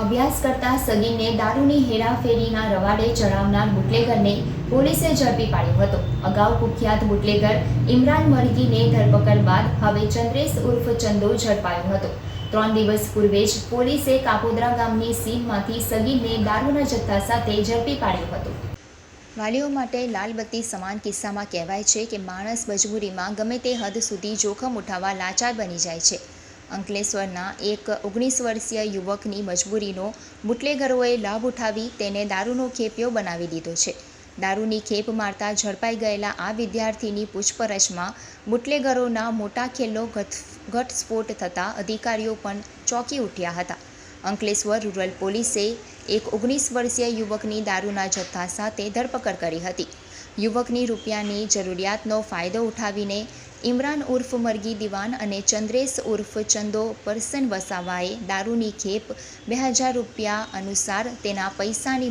અભ્યાસ કરતા સગીને દારૂની હેરાફેરીના રવાડે ચડાવનાર બુટલેગરને પોલીસે ઝડપી પાડ્યો હતો. અગાઉ કુખ્યાત બુટલેગર ઇમરાન મરગીને ધરપકડ બાદ હવે ચંદ્રેશ ઉર્ફ ચંદો ઝડપાયો હતો. ત્રણ દિવસ પૂર્વે જ પોલીસે કાપોદ્રા ગામની સીમમાંથી સગીને દારૂના જથ્થા સાથે ઝડપી પાડ્યો હતો. વાલીઓ માટે લાલબત્તી સમાન કિસ્સામાં કહેવાય છે કે માણસ મજબૂરીમાં ગમે તે હદ સુધી જોખમ ઉઠાવવા લાચાર બની જાય છે. અંકલેશ્વરના એક ઓગણીસ વર્ષીય યુવકની મજબૂરીનો બુટલેગરોએ લાભ ઉઠાવી તેને દારૂનો ખેપિયો બનાવી દીધો છે. દારૂની ખેપ મારતા ઝડપાઈ ગયેલા આ વિદ્યાર્થીની પૂછપરછમાં બુટલેગરોના મોટા ખેલ્લો ઘટ, ઘટસ્ફોટ થતાં અધિકારીઓ પણ ચોંકી ઉઠ્યા હતા. અંકલેશ્વર રૂરલ પોલીસે એક ઓગણીસ વર્ષીય યુવકની દારૂના જથ્થા સાથે ધરપકડ કરી હતી. યુવકની રૂપિયાની જરૂરિયાતનો ફાયદો ઉઠાવીને ઇમરાન ઉર્ફ મરગી દિવાન અને ચંદ્રેશ ઉર્ફ ચંદો પરસન વસાવાએ દારૂની ખેપ, બે હજાર રૂપિયા અનુસાર તેના પૈસાની